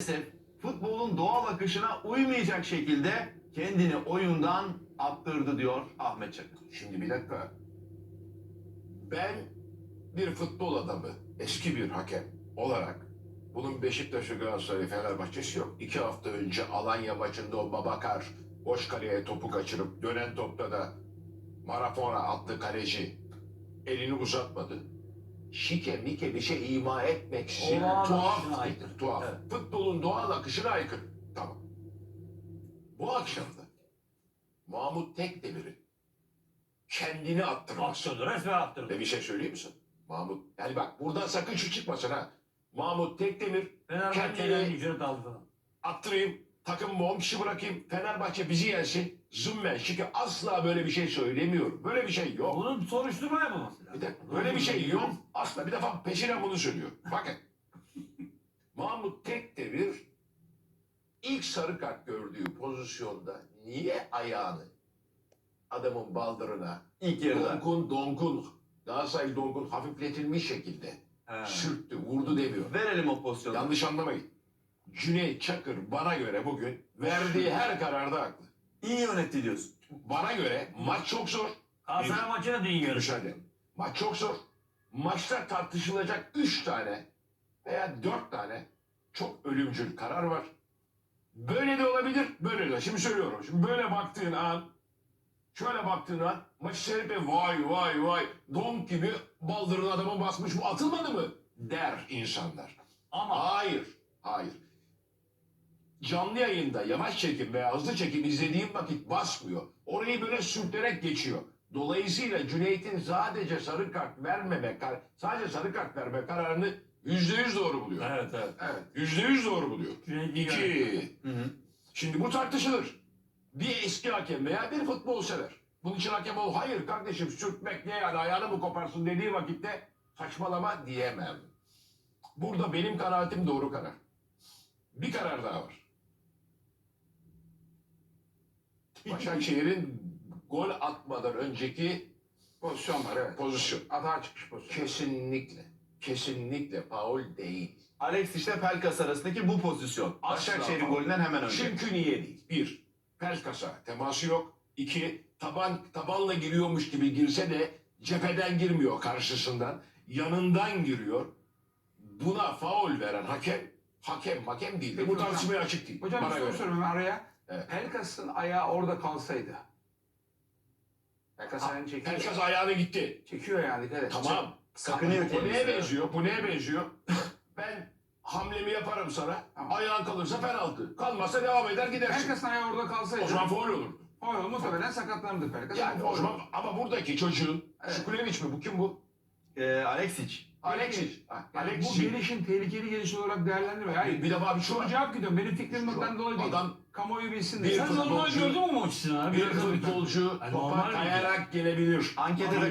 maalesef futbolun doğal akışına uymayacak şekilde kendini oyundan attırdı diyor Ahmet Çakır. Şimdi bir dakika. Ben bir futbol adamı, eski bir hakem olarak bunun Beşiktaş'ı Galatasaray Fenerbahçe'si yok. İki hafta önce Alanya maçında o Babakar boş kaleye topu kaçırıp dönen topta da Marafona attı kaleci elini uzatmadı. Şike mike bir şey ima Olağan akışına tuhaf. aykırı. Tuhaf. Evet. Futbolun doğal akışına aykırı. Tamam. Bu akşam da Mahmut Tekdemir'in kendini attırması. Attırdı resmen attırdı. Ve bir şey söyleyeyim misin? Mahmut, yani bak buradan sakın şu çıkmasın ha. Mahmut Tekdemir Fenerbahçe'den Kendini- falan. attırayım, takımımı 10 kişi bırakayım, Fenerbahçe bizi yensin. Zımmen çünkü asla böyle bir şey söylemiyorum. Böyle bir şey yok. Bunun soruşturma yapılması lazım. Bir dakika, böyle bir şey yok. Asla bir defa peşinen bunu söylüyor. Bakın. Mahmut Tekdemir ilk sarı kart gördüğü pozisyonda niye ayağını adamın baldırına İlk yarıda. Donkun Donkun Galatasaray Donkun hafifletilmiş şekilde He. sürttü, vurdu demiyor. Verelim o pozisyonu. Yanlış anlamayın. Cüneyt Çakır bana göre bugün verdiği her kararda haklı. İyi yönetti diyorsun. Bana göre maç çok zor. Galatasaray maçına din yarışı. Müsaade. Maç çok zor. Maçta tartışılacak 3 tane veya 4 tane çok ölümcül karar var. Böyle de olabilir, böyle de. Şimdi söylüyorum. Şimdi böyle baktığın an, şöyle baktığın an maçı seyredip de vay vay vay donk gibi baldırın adamı basmış bu atılmadı mı der insanlar. Ama Hayır, hayır. Canlı yayında yavaş çekim veya hızlı çekim izlediğim vakit basmıyor. Orayı böyle sürterek geçiyor. Dolayısıyla Cüneyt'in sadece sarı kart vermeme, kar- sadece sarı kart verme kararını yüzde yüz doğru buluyor. evet evet. Evet, yüzde yüz doğru buluyor. Cüneyt İki, yönetti. Hı hı. şimdi bu tartışılır. Bir eski hakem veya bir futbol sever. Bunun için hakem ol. Hayır kardeşim sürtmek ne yani ayağını mı koparsın dediği vakitte saçmalama diyemem. Burada benim kanaatim doğru karar. Bir karar daha var. Başakşehir'in gol atmadan önceki Pozisyon var evet. pozisyon. Atağa çıkış pozisyonu. Kesinlikle, kesinlikle faul değil. Alex işte Pelkas arasındaki bu pozisyon. Başakşehir'in faul. golünden hemen önce. Çünkü niye değil? Bir, Pelkas'a teması yok. İki, taban, tabanla giriyormuş gibi girse de cepheden girmiyor karşısından. Yanından giriyor. Buna faul veren hakem, hakem hakem değil. Peki Bu tartışmaya açık değil. Hocam bir soru sorayım araya. Evet. Pelkas'ın ayağı orada kalsaydı. Pelkas ayağını çekiyor. Pelkas ayağına gitti. Çekiyor yani. Evet. Tamam. Sakınıyor Bu neye benziyor? Bu neye benziyor? ben hamlemi yaparım sana. Tamam. Ayağın kalırsa penaltı. Kalmazsa devam eder gidersin. Pelkas'ın ayağı orada kalsaydı. O zaman faul olurdu. Faul muhtemelen sakatlanırdı Pelkas. Yani ama o zaman ama buradaki çocuğun Evet. Şukuleviç mi bu kim bu? Ee, Alexic. Yani Alexis. bu gelişim tehlikeli geliş olarak değerlendirme. Yani bir defa bir soru soru cevap gidiyorum. Benim fikrimden Şu dolayı değil. adam- Kamuoyu bilsin Bir diye. Sen normal futbolcu- gördün mü maç için abi? bir da- futbolcu Yani topa normal mi? kayarak gelebilir. Ankete de